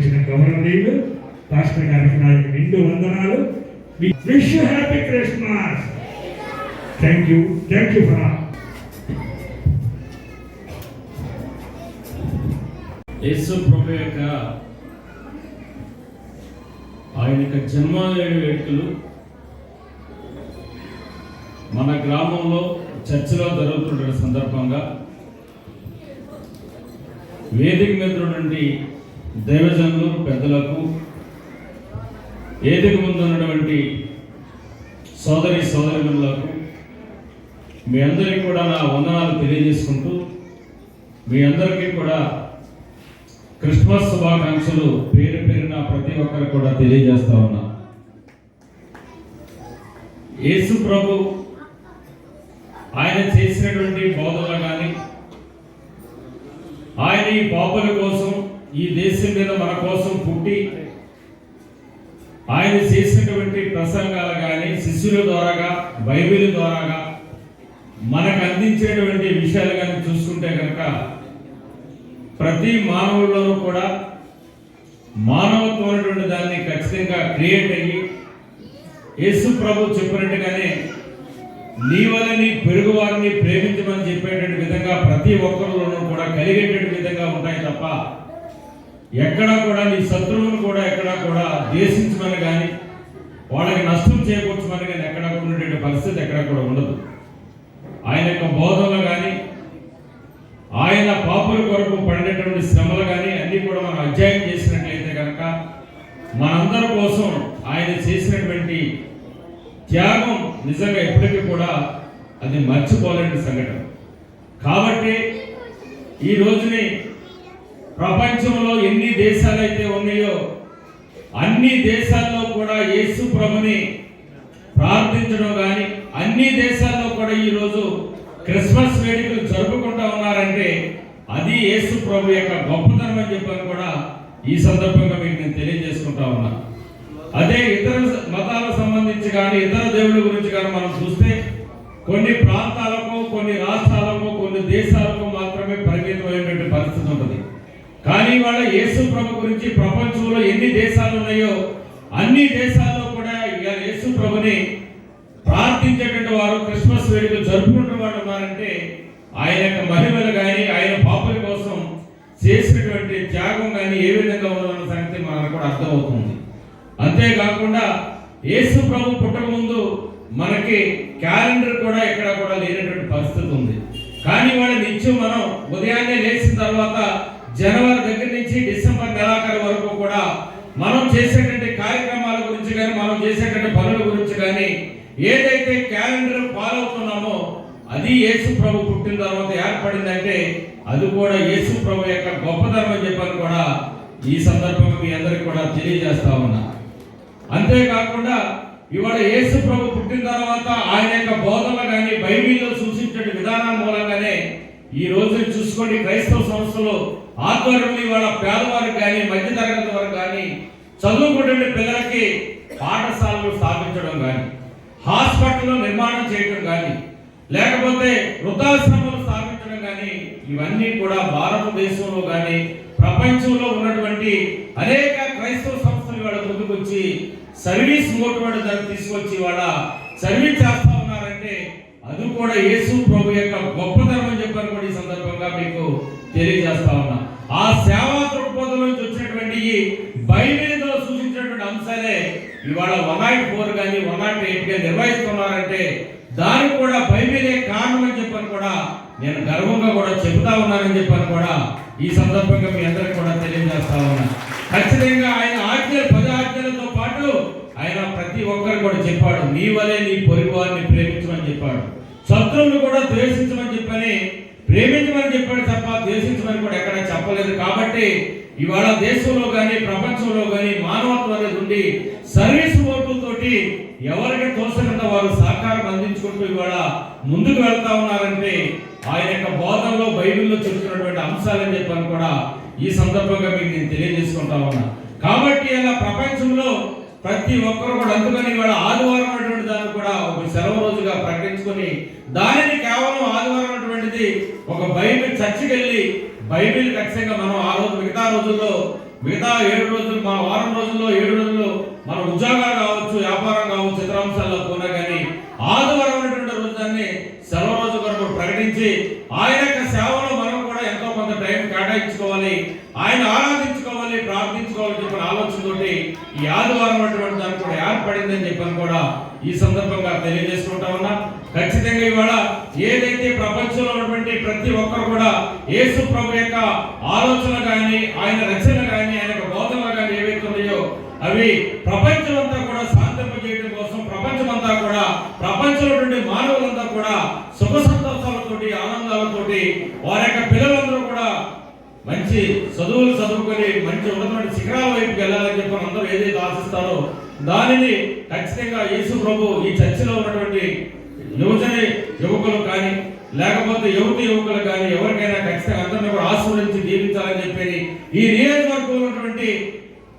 సహకరించిన గౌరవనీయులు పాస్టర్ గారికి నా యొక్క నిండు వందనాలు. Wish happy Christmas thank you thank you for Yesu ప్రభు యొక్క ఆయన యొక్క జన్మదిన వేడుకలు మన గ్రామంలో చర్చిలో జరుగుతున్న సందర్భంగా వేదిక మీద నుండి దైవజనులు పెద్దలకు ఏదికి ముందు ఉన్నటువంటి సోదరి సోదరులకు మీ అందరికీ కూడా నా వందనాలు తెలియజేసుకుంటూ మీ అందరికీ కూడా క్రిస్మస్ శుభాకాంక్షలు పేరు పేరున ప్రతి ఒక్కరు కూడా తెలియజేస్తా ఉన్నా. యేసు ప్రభు ఆయన చేసినటువంటి బోధలు కానీ ఆయన ఈ బాబుల కోసం ఈ దేశం మీద మన కోసం పుట్టి ఆయన చేసినటువంటి ప్రసంగాలు కానీ శిష్యుల ద్వారాగా బైబిల్ ద్వారాగా మనకు అందించేటువంటి విషయాలు కానీ చూసుకుంటే కనుక ప్రతి మానవుల్లోనూ కూడా మానవత్వం అనేటువంటి దాన్ని ఖచ్చితంగా క్రియేట్ అయ్యి యేసు ప్రభు చెప్పినట్టుగానే నీ వలని పెరుగు వారిని ప్రేమించమని చెప్పేటువంటి విధంగా ప్రతి ఒక్కరిలోనూ కూడా కలిగేటువంటి విధంగా ఉంటాయి తప్ప ఎక్కడా కూడా నీ శత్రువులు కూడా ఎక్కడా కూడా ద్వేషించమని కానీ వాళ్ళకి నష్టం చేకూర్చమని కానీ ఎక్కడా కూడా ఉండేటువంటి పరిస్థితి ఎక్కడ కూడా ఉండదు. ఆయన యొక్క బోధనలు కానీ ఆయన పాపుల కొరకు పడినటువంటి శ్రమలు కానీ అన్నీ కూడా మనం అధ్యయనం చేసినట్లయితే కనుక మనందరి కోసం ఆయన చేసినటువంటి త్యాగం నిజంగా ఎప్పటికీ కూడా అది మర్చిపోలేని సంఘటన. కాబట్టి ఈ రోజుని ప్రపంచంలో ఎన్ని దేశాలు అయితే ఉన్నాయో అన్ని దేశాల్లో కూడా యేసు ప్రభుని ప్రార్థించడం కానీ అన్ని దేశాల్లో కూడా ఈరోజు క్రిస్మస్ వేడుకలు జరుపుకుంటా ఉన్నారంటే అది యేసు ప్రభు యొక్క గొప్పతనం అని చెప్పని కూడా ఈ సందర్భంగా మీకు నేను తెలియజేసుకుంటా ఉన్నా. అదే ఇతర మతాలకు సంబంధించి కానీ ఇతర దేవుళ్ళ గురించి కానీ మనం చూస్తే కొన్ని ప్రాంతాలకు కొన్ని రాష్ట్రాలకు కొన్ని దేశాలకు ఇవాళ వాళ్ళ యేసు ప్రభు గురించి ప్రపంచంలో ఎన్ని దేశాలు ఉన్నాయో అన్ని దేశాల్లో కూడా ఇవాళ యేసు ప్రభుని ప్రార్థించేటువంటి వారు క్రిస్మస్ వేడుకలు జరుపుకుంటున్న వారు ఉన్నారంటే ఆయన యొక్క మహిమలు కానీ ఆయన పాపల కోసం చేసినటువంటి త్యాగం కానీ ఏ విధంగా ఉన్నదన్న సంగతి మనకు కూడా అర్థమవుతుంది. అంతేకాకుండా యేసు ప్రభు పుట్టక ముందు మనకి క్యాలెండర్ కూడా ఎక్కడ కూడా లేనటువంటి పరిస్థితి ఉంది. కానీ వాళ్ళ నిత్యం మనం ఉదయాన్నే లేచిన తర్వాత జనవరి దగ్గర నుంచి డిసెంబర్ నెలాఖరు వరకు కూడా మనం చేసేటువంటి కార్యక్రమాల గురించి కానీ మనం చేసేటువంటి పనుల గురించి కానీ ఏదైతే క్యాలెండర్ ఫాలో అవుతున్నామో అది యేసు ప్రభు పుట్టిన తర్వాత ఏర్పడిందంటే అది కూడా యేసు ప్రభు యొక్క గొప్పతనం అని చెప్పని కూడా ఈ సందర్భంగా మీ అందరికి కూడా తెలియజేస్తా ఉన్నా. అంతేకాకుండా ఇవాళ యేసు ప్రభు పుట్టిన తర్వాత ఆయన యొక్క బోధన కానీ బైబిల్లో సూచించే విధానం మూలంగానే ఈ రోజు చూసుకోండి క్రైస్తవ సంస్థలు ఆధ్వర్యంలో ఇవాళ పేదవారికి కానీ మధ్యతరగతి వారికి కానీ చదువుకుంటున్న పిల్లలకి పాఠశాలలు స్థాపించడం కానీ హాస్పిటల్ నిర్మాణం చేయడం కానీ లేకపోతే వృద్ధాశ్రమాలు స్థాపించడం కానీ ఇవన్నీ కూడా భారతదేశంలో కానీ ప్రపంచంలో ఉన్నటువంటి అనేక క్రైస్తవ సంస్థలు వాళ్ళ ముందుకొచ్చి సర్వీస్ మోటివేట్ దాన్ని తీసుకొచ్చి వాళ్ళ సర్వీస్ చేస్తా ఉన్నారంటే అది కూడా యేసు ప్రభు యొక్క గొప్పతనం అని చెప్పని కూడా ఈ సందర్భంగా మీకు తెలియజేస్తా ఉన్నా. ఆ సేవా దృక్పథం నుంచి వచ్చినటువంటి ఈ బైబిల్లో ఇవాళ వన్ నాట్ ఫోర్ కానీ వన్ నాట్ ఎయిట్ కానీ నిర్వహిస్తున్నారంటే దానికి కూడా బైబిలే కారణం అని చెప్పని కూడా నేను గర్వంగా కూడా చెబుతా ఉన్నానని చెప్పని కూడా ఈ సందర్భంగా మీ అందరికి కూడా తెలియజేస్తా ఉన్నా. ఖచ్చితంగా ఆయన ఆజ్ఞలు పది ఆజ్ఞలతో పాటు ఆయన ప్రతి ఒక్కరు కూడా చెప్పాడు నీ వలే నీ పొరుగు వారిని ప్రేమించమని చెప్పాడు. శత్రువులు కూడా ద్వేషించమని చెప్పని ప్రేమించమని చెప్పాడు తప్ప ద్వేషించమని కూడా ఎక్కడ చెప్పలేదు. కాబట్టి ఇవాళ దేశంలో కానీ ప్రపంచంలో కానీ మానవత్వం అనేది ఉండి సర్వీస్ ఓటులతోటి ఎవరికి తోసనంత వారు సహకారం అందించుకుంటూ ఇవాళ ముందుకు వెళ్తా ఉన్నారంటే ఆయన యొక్క బోధనలో బైబిల్లో చెప్తున్నటువంటి అంశాలని చెప్పని కూడా ఈ సందర్భంగా మీకు నేను తెలియజేసుకుంటా ఉన్నా. కాబట్టి అలా ప్రపంచంలో ప్రతి ఒక్కరు కూడా అందుకని ఇవాళ ఆదివారం అటువంటి దాన్ని కూడా ఒక సెలవు రోజుగా ప్రకటించుకొని దానిని కేవలం ఆదివారం అటువంటిది ఒక బైబిల్ చర్చికి వెళ్ళి బైబిల్ ఖచ్చితంగా మనం ఆ రోజు మిగతా రోజుల్లో మిగతా ఏడు రోజులు మన వారం రోజుల్లో ఏడు రోజుల్లో మన ఉద్యోగాలు కావచ్చు వ్యాపారం కావచ్చు ఇతర అంశాల్లో పోయినా కానీ ఆదివారం అనేటువంటి రోజాన్ని సెలవు రోజు కొరకు ప్రకటించి ఆయన యొక్క సేవలో మనం కూడా ఎంతో కొంత టైం కేటాయించుకోవాలి ఆయన ఆరాధించుకోవాలి ప్రార్థించుకోవాలని చెప్పిన ఆలోచనతోటి ఈ ఆదివారం అటువంటి దాన్ని కూడా ఏర్పడిందని చెప్పని కూడా ఈ సందర్భంగా తెలియజేసుకుంటా ఉన్నా. ఖచ్చితంగా ఇవాళ ఏదైతే ప్రపంచంలో ఉన్నటువంటి ప్రతి ఒక్కరు కూడా యేసు ప్రభు యొక్క ఆలోచన కానీ ఆయన రచన కానీ ఆయన బోధన కానీ ఏవైతే ఉన్నాయో అవి ప్రపంచమంతా కూడా శాంతింపజేయడం కోసం ప్రపంచమంతా కూడా ప్రపంచంలో మానవులంతా కూడా సుఖ సంతోషాలతోటి ఆనందాలతోటి వారి యొక్క మంచి చదువులు చదువుకొని మంచి ఉన్నతమైన శిఖరాల వైపుకి వెళ్ళాలని చెప్పి అందరూ ఏదైతే ఆశిస్తారో దానిని ఖచ్చితంగా యేసు ప్రభు ఈ చర్చిలో ఉన్నటువంటి యువజన యువకులు కానీ లేకపోతే యువతి యువకులు కానీ ఎవరికైనా ఖచ్చితంగా అందరినీ కూడా ఆశీర్వదించి దీవించాలని చెప్పేది ఈ నియోజకవర్గంలో ఉన్నటువంటి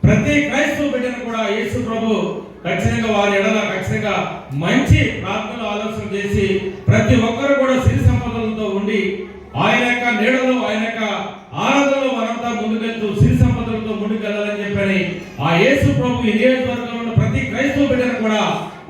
ప్రతి క్రైస్తవ బిడ్డను కూడా యేసు ప్రభు ఖచ్చితంగా వారి ఎడల ఖచ్చితంగా మంచి ప్రార్థనలు ఆలోచన చేసి ప్రతి ఒక్కరు కూడా సిరి సంపదలతో ఉండి ఆయన యొక్క నీడలో ఆయన యొక్క ఆనంద సంపదలతో ముందుకెళ్ళాలని చెప్పని ఆ యేసు ప్రభు ఈ నియోజకవర్గంలో ఉన్న ప్రతి క్రైస్తవ బిడ్డను కూడా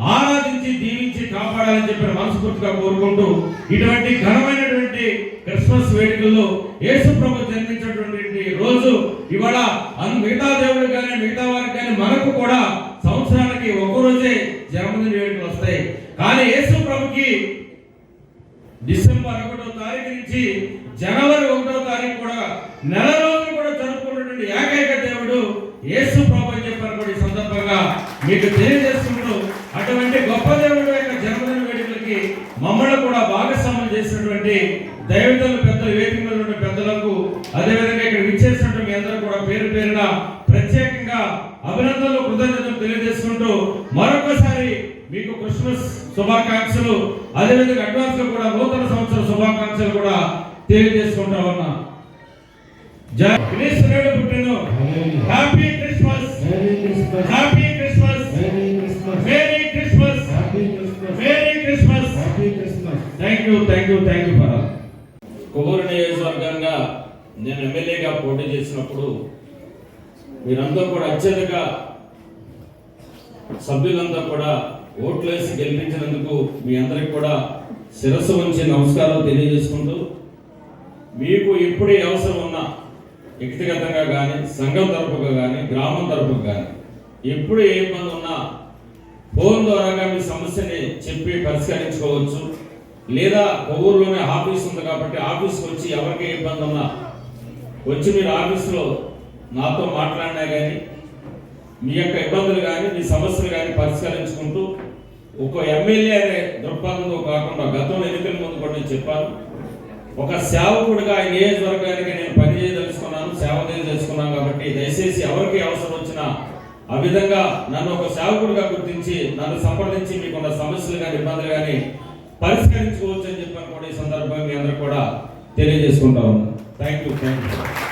ఆరాధించి దీవించి కాపాడాలని చెప్పి మనస్ఫూర్తిగా కోరుకుంటూ ఇటువంటి ఘనమైనటువంటి క్రిస్మస్ వేడుకల్లో యేసు ప్రభు జన్మించినటువంటి రోజు ఇవాళ అన్- మిగతా దేవుడు కానీ మిగతా వారికి కానీ మనకు కూడా సంవత్సరానికి ఒక రోజే జన్మదిన వేడుకలు వస్తాయి. కానీ యేసు ప్రభుకి డిసెంబర్ ఒకటో తారీఖు నుంచి జనవరి ఒకటో తారీఖు కూడా నెల రోజులు కూడా జరుపుకున్నటువంటి ఏకైక సందర్భంగా మీకు తెలియజేసుకుంటూ అటువంటి గొప్ప దేవుడు యొక్క జన్మదిన వేడుకలకి మమ్మల్ని కూడా భాగస్వామ్యం చేసినటువంటి దైవతలు పెద్దలు వేదిక మీద ఉన్న పెద్దలకు అదేవిధంగా ఇక్కడ విచ్చేసినటువంటి మీ అందరూ కూడా పేరు పేరున ప్రత్యేకంగా అభినందనలు కృతజ్ఞతలు తెలియజేసుకుంటూ మరొకసారి మీకు క్రిస్మస్ శుభాకాంక్షలు అదేవిధంగా అడ్వాన్స్ కూడా నూతన సంవత్సర శుభాకాంక్షలు కూడా తెలియజేసుకుంటా ఉన్నా. జై పుట్టిన happy Christmas. Happy Christmas Merry Christmas. Merry Christmas Happy Christmas. Merry Christmas for Kovvur నియోజకవర్గంగా నేను ఎమ్మెల్యేగా పోటీ చేసినప్పుడు మీరంతా కూడా అత్యధిక సభ్యులంతా కూడా ఓట్లేసి గెలిపించినందుకు మీ అందరికి కూడా శిరస్సు ఉంచి నమస్కారాలు తెలియజేసుకుంటూ మీకు ఎప్పుడు అవసరం ఉన్నా వ్యక్తిగతంగా కానీ సంఘం తరపుగా కానీ గ్రామం తరపుగా కానీ ఎప్పుడు ఏ ఇబ్బంది ఉన్నా ఫోన్ ద్వారా మీ సమస్యని చెప్పి పరిష్కరించుకోవచ్చు. లేదా ఊర్లోనే ఆఫీస్ ఉంది కాబట్టి ఆఫీస్కి వచ్చి ఎవరికి ఏ ఇబ్బంది ఉన్నా వచ్చి మీరు ఆఫీస్లో నాతో మాట్లాడినా కానీ మీ యొక్క ఇబ్బందులు కానీ మీ సమస్యలు కానీ పరిష్కరించుకుంటూ ఒక ఎమ్మెల్యే అనే దృక్పథంతో కాకుండా గతంలో ఎన్నికల ముందు కూడా నేను చెప్పాను. ఒక సేవకుడిగా ఈ నియోజకవర్గానికి నేను పని చేయదలుచుకున్నాను కాబట్టి దయచేసి ఎవరికి అవసరం వచ్చినా ఆ విధంగా నన్ను ఒక సేవకుడిగా గుర్తించి నన్ను సంప్రదించి మీకున్న సమస్యలు కానీ ఇబ్బందులు కానీ పరిష్కరించుకోవచ్చు అని చెప్పని కూడా ఈ సందర్భంగా మీ అందరూ కూడా తెలియజేసుకుంటా ఉన్నాను. Thank you thank you